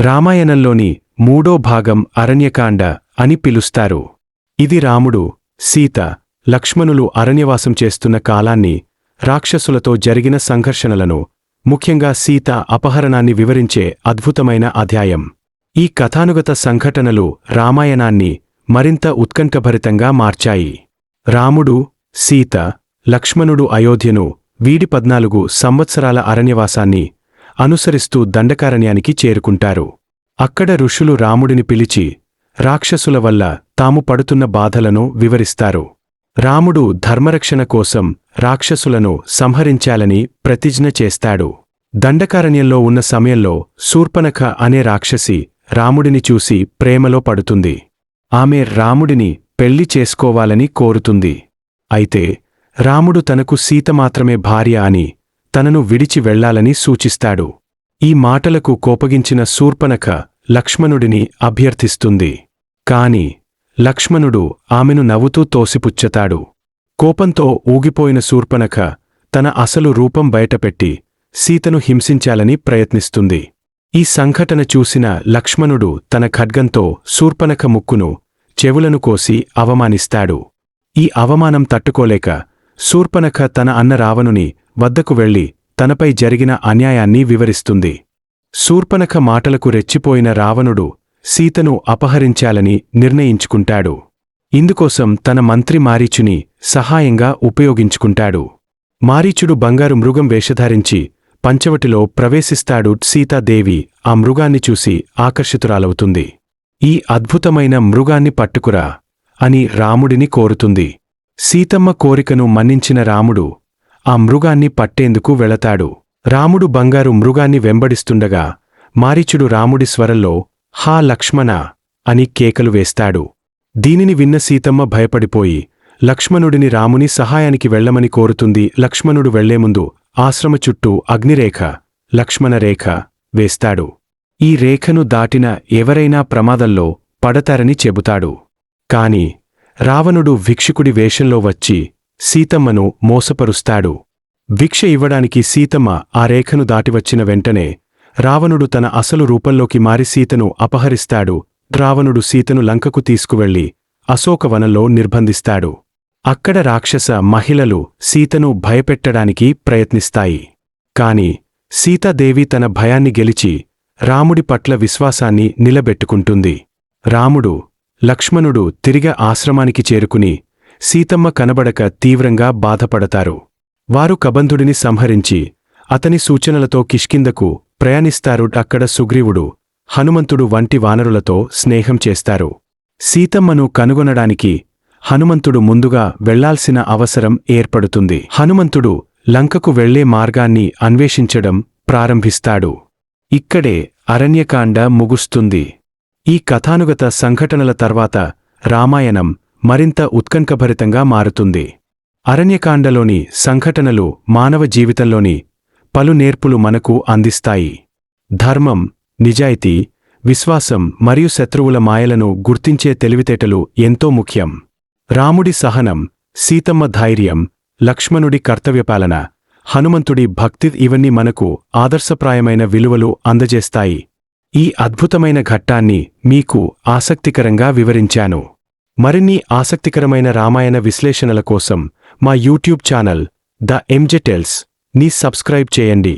రామాయణంలోని మూడో భాగం అరణ్యకాండ అని పిలుస్తారు. ఇది రాముడు సీత లక్ష్మణులు అరణ్యవాసం చేస్తున్న కాలాన్ని రాక్షసులతో జరిగిన సంఘర్షణలను ముఖ్యంగా సీత అపహరణాన్ని వివరించే అద్భుతమైన అధ్యాయం. ఈ కథానుగత సంఘటనలు రామాయణాన్ని మరింత ఉత్కంఠభరితంగా మార్చాయి. రాముడు సీత లక్ష్మణుడు అయోధ్యను వీడి పద్నాలుగు సంవత్సరాల అరణ్యవాసాన్ని అనుసరిస్తూ దండకారణ్యానికి చేరుకుంటారు. అక్కడ ఋషులు రాముడిని పిలిచి రాక్షసుల వల్ల తాము పడుతున్న బాధలను వివరిస్తారు. రాముడు ధర్మరక్షణ కోసం రాక్షసులను సంహరించాలని ప్రతిజ్ఞ చేస్తాడు. దండకారణ్యంలో ఉన్న సమయంలో శూర్పనఖ అనే రాక్షసి రాముడిని చూసి ప్రేమలో పడుతుంది. ఆమె రాముడిని పెళ్ళి చేసుకోవాలని కోరుతుంది. అయితే రాముడు తనకు సీత మాత్రమే భార్య అని తనను విడిచి వెళ్ళాలని సూచిస్తాడు. ఈ మాటలకు కోపగించిన శూర్పనఖ లక్ష్మణుడిని అభ్యర్థిస్తుంది. కాని లక్ష్మణుడు ఆమెను నవ్వుతూ తోసిపుచ్చతాడు. కోపంతో ఊగిపోయిన శూర్పనఖ తన అసలు రూపం బయటపెట్టి సీతను హింసించాలని ప్రయత్నిస్తుంది. ఈ సంఘటన చూసిన లక్ష్మణుడు తన ఖడ్గంతో శూర్పనఖ ముక్కును చెవులను కోసి అవమానిస్తాడు. ఈ అవమానం తట్టుకోలేక శూర్పనఖ తన అన్న రావణుని వద్దకు వెళ్ళి తనపై జరిగిన అన్యాయాన్ని వివరిస్తుంది. శూర్పనఖ మాటలకు రెచ్చిపోయిన రావణుడు సీతను అపహరించాలని నిర్ణయించుకుంటాడు. ఇందుకోసం తన మంత్రి మారీచుని సహాయంగా ఉపయోగించుకుంటాడు. మారీచుడు బంగారు మృగం వేషధారించి పంచవటిలో ప్రవేశిస్తాడు సీతాదేవి ఆ మృగాన్ని చూసి ఆకర్షితురాలవుతుంది. ఈ అద్భుతమైన మృగాన్ని పట్టుకురా అని రాముడిని కోరుతుంది. సీతమ్మ కోరికను మన్నించిన రాముడు ఆ మృగాన్ని పట్టేందుకు వెళతాడు. రాముడు బంగారు మృగాన్ని వెంబడిస్తుండగా మారీచుడు రాముడి స్వరంలో హా లక్ష్మణ అని కేకలు వేస్తాడు. దీనిని విన్న సీతమ్మ భయపడిపోయి లక్ష్మణుడిని రాముని సహాయానికి వెళ్ళమని కోరుతుంది. లక్ష్మణుడు వెళ్ళేముందు ఆశ్రమ చుట్టూ అగ్నిరేఖ లక్ష్మణరేఖ వేస్తాడు. ఈ రేఖను దాటిన ఎవరైనా ప్రమాదంలో పడతారని చెబుతాడు. కాని రావణుడు భిక్షుకుడి వేషంలో వచ్చి సీతమ్మను మోసపరుస్తాడు. భిక్ష ఇవ్వడానికి సీతమ్మ ఆ రేఖను దాటివచ్చిన వెంటనే రావణుడు తన అసలు రూపంలోకి మారి సీతను అపహరిస్తాడు. రావణుడు సీతను లంకకు తీసుకువెళ్ళి అశోకవనంలో నిర్బంధిస్తాడు. అక్కడ రాక్షస మహిళలు సీతను భయపెట్టడానికి ప్రయత్నిస్తాయి. కాని సీతాదేవి తన భయాన్ని గెలిచి రాముడి పట్ల విశ్వాసాన్ని నిలబెట్టుకుంటుంది. రాముడు లక్ష్మణుడు తిరిగ ఆశ్రమానికి చేరుకుని సీతమ్మ కనబడక తీవ్రంగా బాధపడతారు. వారు కబంధుడిని సంహరించి అతని సూచనలతో కిష్కిందకు ప్రయాణిస్తారు అక్కడ సుగ్రీవుడు హనుమంతుడు వంటి వానరులతో స్నేహం చేస్తారు. సీతమ్మను కనుగొనడానికి హనుమంతుడు ముందుగా వెళ్ళాల్సిన అవసరం ఏర్పడుతుంది. హనుమంతుడు లంకకు వెళ్ళే మార్గాన్ని అన్వేషించడం ప్రారంభిస్తాడు. ఇక్కడే అరణ్యకాండ ముగుస్తుంది. ఈ కథానుగత సంఘటనల తర్వాత రామాయణం మరింత ఉత్కంఠభరితంగా మారుతుంది. అరణ్యకాండలోని సంఘటనలు మానవ జీవితంలోని పలు నేర్పులు మనకు అందిస్తాయి. ధర్మం నిజాయితీ విశ్వాసం మరియు శత్రువుల మాయలను గుర్తించే తెలివితేటలు ఎంతో ముఖ్యం. రాముడి సహనం సీతమ్మ ధైర్యం లక్ష్మణుడి కర్తవ్యపాలన హనుమంతుడి భక్తి ఇవన్నీ మనకు ఆదర్శప్రాయమైన విలువలు అందజేస్తాయి. ఈ అద్భుతమైన ఘట్టాన్ని మీకు ఆసక్తికరంగా వివరించాను. మరిన్ని ఆసక్తికరమైన రామాయణ విశ్లేషణల కోసం మా యూట్యూబ్ ఛానల్ ద ఎంజెటెల్స్ని సబ్స్క్రైబ్ చేయండి.